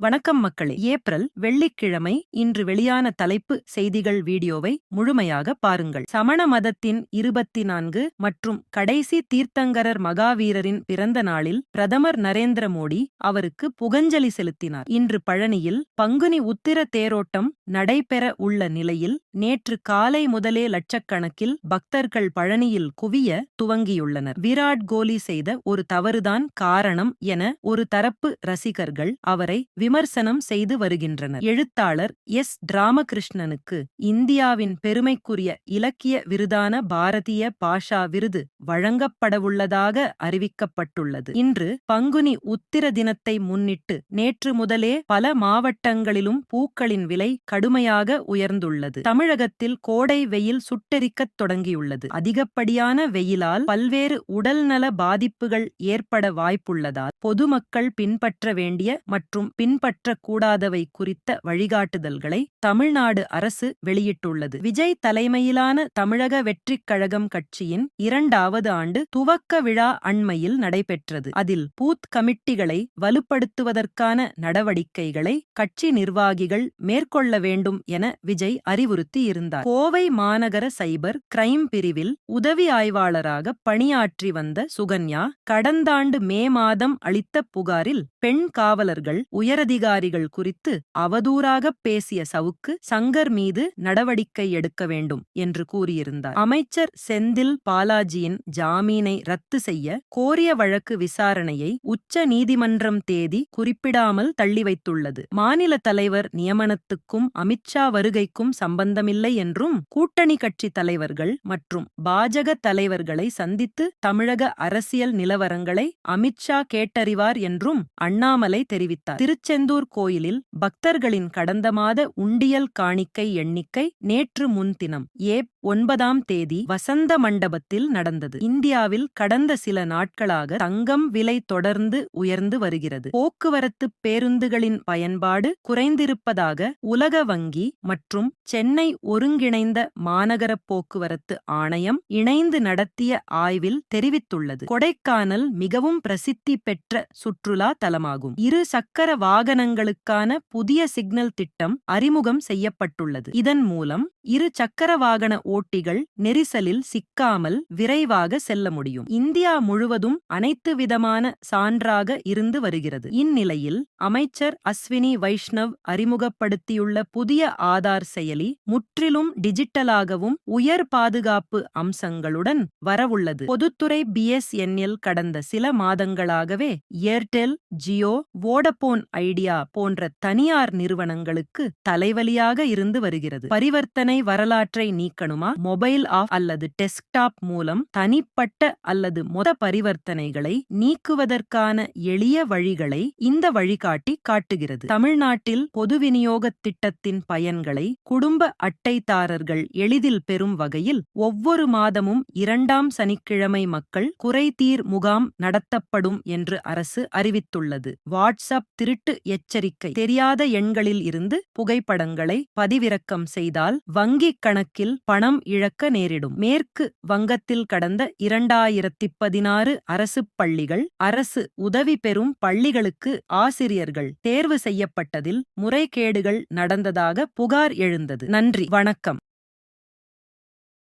வணக்கம் மக்களே. ஏப்ரல் வெள்ளிக்கிழமை இன்று வெளியான தலைப்பு செய்திகள் வீடியோவை முழுமையாக பாருங்கள். சமண மதத்தின் இருபத்தி நான்கு மற்றும் கடைசி தீர்த்தங்கரர் மகாவீரரின் பிறந்த நாளில் பிரதமர் நரேந்திர மோடி அவருக்கு புகஞ்சலி செலுத்தினார். இன்று பழனியில் பங்குனி உத்திர தேரோட்டம் நடைபெற உள்ள நிலையில் நேற்று காலை முதலே லட்சக்கணக்கில் பக்தர்கள் பழனியில் குவிய துவங்கியுள்ளனர். விராட் கோலி செய்த ஒரு தவறுதான் காரணம் என ஒரு தரப்பு ரசிகர்கள் அவரை விமர்சனம் செய்து வருகின்றனர். எழுத்தாளர் எஸ். ராமகிருஷ்ணனுக்கு இந்தியாவின் பெருமைக்குரிய இலக்கிய விருதான பாரதிய பாஷா விருது வழங்கப்படவுள்ளதாக அறிவிக்கப்பட்டுள்ளது. இன்று பங்குனி உத்திர தினத்தை முன்னிட்டு நேற்று முதலே பல மாவட்டங்களிலும் பூக்களின் விலை கடுமையாக உயர்ந்துள்ளது. தமிழகத்தில் கோடை வெயில் சுட்டெரிக்கத் தொடங்கியுள்ளது. அதிகப்படியான வெயிலால் பல்வேறு உடல்நல பாதிப்புகள் ஏற்பட வாய்ப்புள்ளதால் பொதுமக்கள் பின்பற்ற வேண்டிய மற்றும் பின் பின்பற்றக்கூடாதவை குறித்த வழிகாட்டுதல்களை தமிழ்நாடு அரசு வெளியிட்டுள்ளது. விஜய் தலைமையிலான தமிழக வெற்றிக் கழகம் கட்சியின் இரண்டாவது ஆண்டு துவக்க விழா அண்மையில் நடைபெற்றது. அதில் பூத் கமிட்டிகளை வலுப்படுத்துவதற்கான நடவடிக்கைகளை கட்சி நிர்வாகிகள் மேற்கொள்ள வேண்டும் என விஜய் அறிவுறுத்தியிருந்தார். கோவை மாநகர சைபர் கிரைம் பிரிவில் உதவி ஆய்வாளராக பணியாற்றி வந்த சுகன்யா கடந்தாண்டு மே மாதம் அளித்த புகாரில் பெண் காவலர்கள் உயர உயரதிகாரிகள் குறித்து அவதூறாகப் பேசிய சவுக்கு சங்கர் மீது நடவடிக்கை எடுக்க வேண்டும் என்று கூறியிருந்தார். அமைச்சர் செந்தில் பாலாஜியின் ஜாமீனை ரத்து செய்ய கோரிய வழக்கு விசாரணையை உச்ச நீதிமன்றம் தேதி குறிப்பிடாமல் தள்ளி வைத்துள்ளது மாநில தலைவர் நியமனத்துக்கும் அமித்ஷா வருகைக்கும் சம்பந்தமில்லை என்றும் கூட்டணி கட்சி தலைவர்கள் மற்றும் பாஜக தலைவர்களை சந்தித்து தமிழக அரசியல் நிலவரங்களை அமித்ஷா கேட்டறிவார் என்றும் அண்ணாமலை தெரிவித்தார். திருச்செந்தூர் கோயிலில் பக்தர்களின் கடந்த மாத உண்டியல் காணிக்கை எண்ணிக்கை நேற்று முன்தினம் ஏ ஒன்பதாம் தேதி வசந்த மண்டபத்தில் நடந்தது. இந்தியாவில் கடந்த சில நாட்களாக தங்கம் விலை தொடர்ந்து உயர்ந்து வருகிறது. போக்குவரத்து பேருந்துகளின் பயன்பாடு குறைந்திருப்பதாக உலக வங்கி மற்றும் சென்னை ஒருங்கிணைந்த மாநகர போக்குவரத்து ஆணையம் இணைந்து நடத்திய ஆய்வில் தெரிவித்துள்ளது. கொடைக்கானல் மிகவும் பிரசித்தி பெற்ற சுற்றுலா தலமாகும். இரு சக்கர வாகனங்களுக்கான புதிய சிக்னல் திட்டம் அறிமுகம் செய்யப்பட்டுள்ளது. இதன் மூலம் இரு சக்கர வாகன ஓட்டிகள் நெரிசலில் சிக்காமல் விரைவாக செல்ல முடியும். இந்தியா முழுவதும் அனைத்து விதமான சான்றாக இருந்து வருகிறது. இந்நிலையில் அமைச்சர் அஸ்வினி வைஷ்ணவ் அறிமுகப்படுத்தியுள்ள புதிய ஆதார் செயலி முற்றிலும் டிஜிட்டலாகவும் உயர் பாதுகாப்பு அம்சங்களுடன் வரவுள்ளது. பொதுத்துறை பிஎஸ்என்எல் கடந்த சில மாதங்களாகவே ஏர்டெல் ஜியோ வோடபோன் ஐடியா போன்ற தனியார் நிறுவனங்களுக்கு தலைவலியாக இருந்து வருகிறது. பரிவர்த்தனை வரலாற்றை நீக்கணுமா? மொபைல் ஆஃப் அல்லது டெஸ்க்டாப் மூலம் தனிப்பட்ட அல்லது மொத பரிவர்த்தனைகளை நீக்குவதற்கான எளிய வழிகளை இந்த வழிகாட்டி காட்டுகிறது. தமிழ்நாட்டில் பொது விநியோக திட்டத்தின் பயன்களை குடும்ப அட்டைதாரர்கள் எளிதில் பெறும் வகையில் ஒவ்வொரு மாதமும் இரண்டாம் சனிக்கிழமை மக்கள் குறைதீர் முகாம் நடத்தப்படும் என்று அரசு அறிவித்துள்ளது. வாட்ஸ்அப் திருட்டு எச்சரிக்கை. தெரியாத எண்களில் இருந்து புகைப்படங்களை பதிவிறக்கம் செய்தால் வங்கிக் கணக்கில் பணம் பணம் இழக்க நேரிடும். மேற்கு வங்கத்தில் கடந்த இரண்டாயிரத்தி பதினாறு அரசு பள்ளிகள் அரசு உதவி பெறும் பள்ளிகளுக்கு ஆசிரியர்கள் தேர்வு செய்யப்பட்டதில் முறைகேடுகள் நடந்ததாக புகார் எழுந்தது. நன்றி வணக்கம்.